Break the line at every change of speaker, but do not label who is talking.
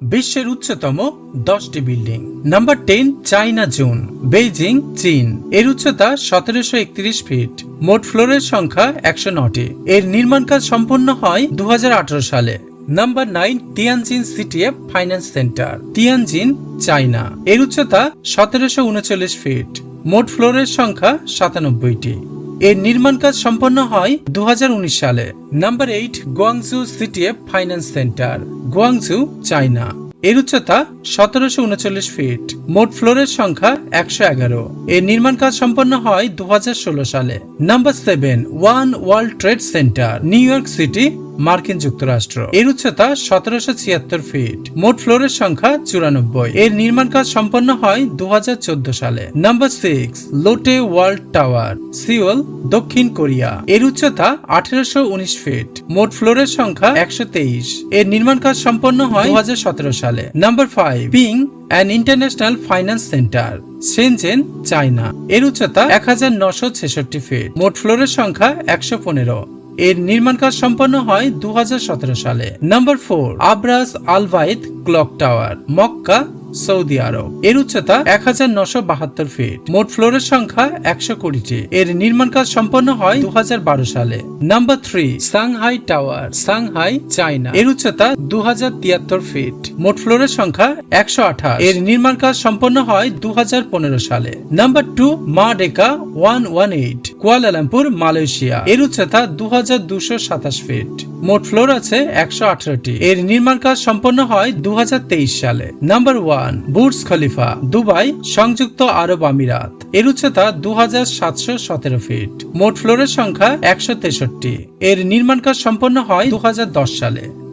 বিশ্বের উচ্চতম দশটি building. Number ten, China zone, Beijing, চীন। এর উচ্চতা সতেরোশো একত্রিশ ফিট। মোট ফ্লোরের সংখ্যা একশো নটি। এর নির্মাণ কাজ সম্পন্ন হয় দু হাজার আঠারো সালে। Number nine Tianjin CTF finance centre Tianjin China. এর উচ্চতা সতেরোশো উনচল্লিশ ফিট। মোট ফ্লোরের সংখ্যা সাতানব্বইটি। এর নির্মাণ কাজ সম্পন্ন হয় দুহাজার উনিশ সালে। Number eight Guangzhou CTF finance centre Guangzhou China এর উচ্চতা সতেরোশো উনচল্লিশ ফিট মোট ফ্লোরের সংখ্যা একশো এগারো। এর নির্মাণ কাজ সম্পন্ন হয় দু হাজার ষোলো সালে। Number seven one world trade centre New York city মার্কিন যুক্তরাষ্ট্র। এর উচ্চতা সতেরোশো ছিয়াত্তর ফিট। মোট ফ্লোরের সংখ্যা চুরানব্বই। এর নির্মাণ কাজ সম্পন্ন হয় দুহাজার চোদ্দ সালে। Number six Lotte world tower Seoul দক্ষিণ কোরিয়া। এর উচ্চতা আঠেরোশো উনিশ ফিট। মোট ফ্লোরের সংখ্যা একশো তেইশ। এর নির্মাণ কাজ সম্পন্ন হয় দু হাজার সতেরো সালে। Number five Ping An international finance centre Shenzhen China এর উচ্চতা এক হাজার নশো ছেষট্টি ফিট। মোট ফ্লোরের সংখ্যা একশো পনেরো। এর নির্মাণ কাজ সম্পন্ন হয় দু হাজার সতেরো সালে। Number four Abraj Al Bait clock tower, Mecca Saudi Arab. এর উচ্চতা এক হাজার নশো বাহাত্তর ফিট। মোট ফ্লোরের সংখ্যা একশো কুড়িটি। এর নির্মাণ কাজ সম্পন্ন হয় দুহাজার বারো সালে। Number three, Shanghai tower, Shanghai China. এর উচ্চতা দু তিয়াত্তর ফিট। মোট ফ্লোরের সংখ্যা একশো আঠাশ। এর নির্মাণ কাজ সম্পন্ন হয় দু হাজার পনেরো সালে। Number two Merdeka one one eight, Kuala Lumpur, Malaysia. এর উচ্চতা দু হাজার দুশো সাতাশ ফিট। মোট ফ্লোর আছে একশো আঠারোটি। এর নির্মাণ কাজ সম্পন্ন হয় দু হাজার তেইশ সালে। Number one Burj Khalifa Dubai, সংযুক্ত আরব আমিরাত। এর উচ্চতা দু ফিট মোট ফ্লোরের সংখ্যা একশো তেষট্টি। এর নির্মাণ কাজ সম্পন্ন হয় দু হাজার দশ সালে।